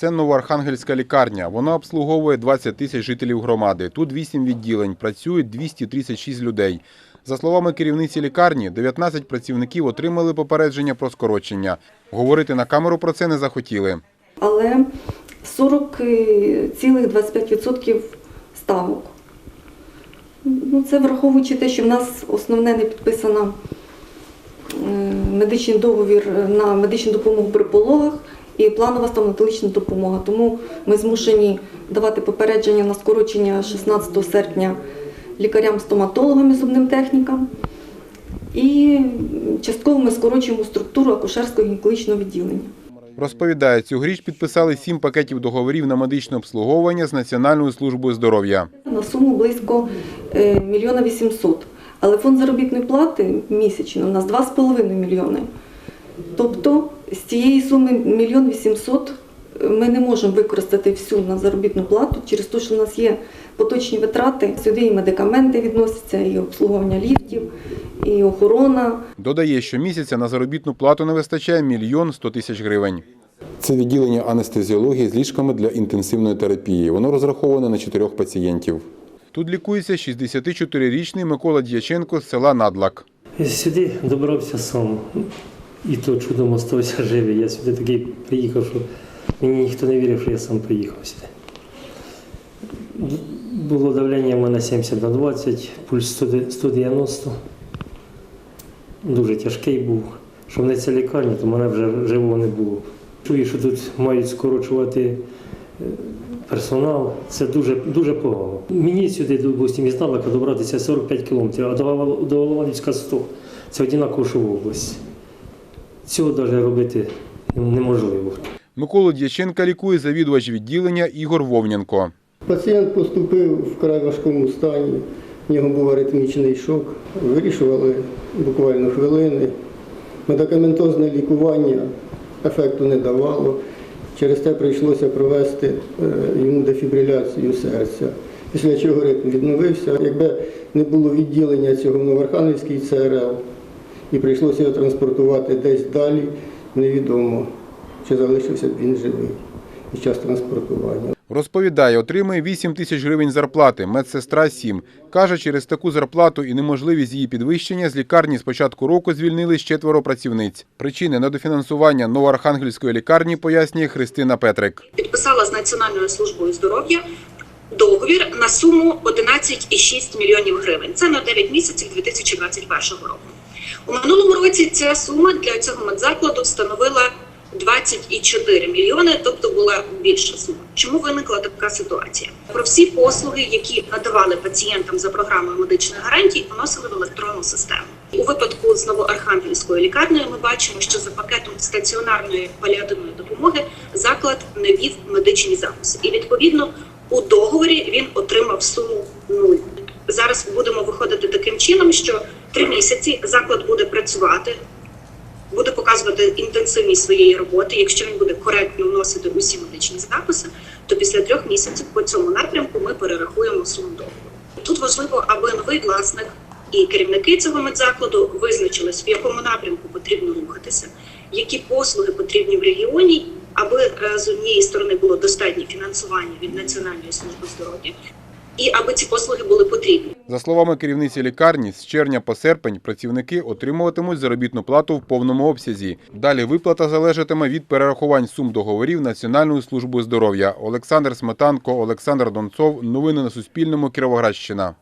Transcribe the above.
Це новоархангельська лікарня. Вона обслуговує 20 тисяч жителів громади. Тут 8 відділень, працюють 236 людей. За словами керівниці лікарні, 19 працівників отримали попередження про скорочення. Говорити на камеру про це не захотіли. але 40,25% ставок. Ну, це враховуючи те, що в нас основне не підписано е, медичний договір на медичну допомогу при пологах і планова стоматологічна допомога. Тому ми змушені давати попередження на скорочення 16 серпня лікарям-стоматологам і зубним технікам. І частково ми скорочуємо структуру акушерського гінекологічного відділення. Розповідає, цьогоріч підписали 7 пакетів договорів на медичне обслуговування з Національною службою здоров'я. На суму близько е, мільйона вісімсот. Але фонд заробітної плати місячно у нас 2,5 мільйони. Тобто з цієї суми мільйон вісімсот ми не можемо використати всю на заробітну плату через те, що у нас є поточні витрати. Сюди і медикаменти відносяться, і обслуговування ліфтів, і охорона. Додає, що місяця на заробітну плату не вистачає мільйон 100 тисяч гривень. Це відділення анестезіології з ліжками для інтенсивної терапії. Воно розраховане на чотирьох пацієнтів. Тут лікується 64-річний Микола Дяченко з села Надлак. Сюди добрався сам. І то чудом остався живий. Я сюди такий приїхав, що мені ніхто не вірив, що я сам приїхав сюди. Було давлення в мене 70 на 20, пульс 190. Дуже тяжкий був. Що не ця лікарня, то мене вже живого не було. Чую, що тут мають скорочувати е, персонал. Це дуже, дуже погано. Мені сюди, допустим, із Налака добратися 45 кілометрів, а до Голованівська 100. Це однаково, що в області. Цього навіть робити неможливо. Миколу Дяченка лікує завідувач відділення Ігор Вовненко. Пацієнт поступив в вкрай важкому стані, в нього був аритмічний шок. Вирішували буквально хвилини. Медикаментозне лікування ефекту не давало. Через те прийшлося провести е, йому дефібриляцію серця. Після чого ритм відновився. Якби не було відділення цього в Новоархангельській ЦРЛ і прийшлося його транспортувати десь далі, невідомо, чи залишився б він живий під час транспортування. Розповідає, отримує 8 тисяч гривень зарплати, медсестра 7. Каже, через таку зарплату і неможливість її підвищення з лікарні з початку року звільнили з четверо працівниць. Причини недофінансування новоархангельської лікарні пояснює Христина Петрик. підписала з Національною службою здоров'я договір на суму 11,6 мільйонів гривень. Це на 9 місяців 2021 року. У минулому році ця сума для цього медзакладу становила 24 мільйони, тобто була більша сума. Чому виникла така ситуація? Про всі послуги, які надавали пацієнтам за програмою медичних гарантій, вносили в електронну систему. У випадку з новоархангельською лікарнею ми бачимо, що за пакетом стаціонарної паліативної допомоги заклад не вів медичні записи, і відповідно у договорі він отримав суму нуль. Зараз будемо виходити таким чином, що три місяці заклад буде працювати, буде показувати інтенсивність своєї роботи. Якщо він буде коректно вносити усі медичні записи, то після трьох місяців по цьому напрямку ми перерахуємо суму договору. Тут важливо, аби новий власник і керівники цього медзакладу визначились, в якому напрямку потрібно рухатися, які послуги потрібні в регіоні, аби е, з однієї сторони було достатнє фінансування від Національної служби здоров'я, і аби ці послуги були потрібні. За словами керівниці лікарні, з червня по серпень працівники отримуватимуть заробітну плату в повному обсязі. Далі виплата залежатиме від перерахувань сум договорів Національної служби здоров'я. Олександр Сметанко, Олександр Донцов. Новини на Суспільному. Кіровоградщина.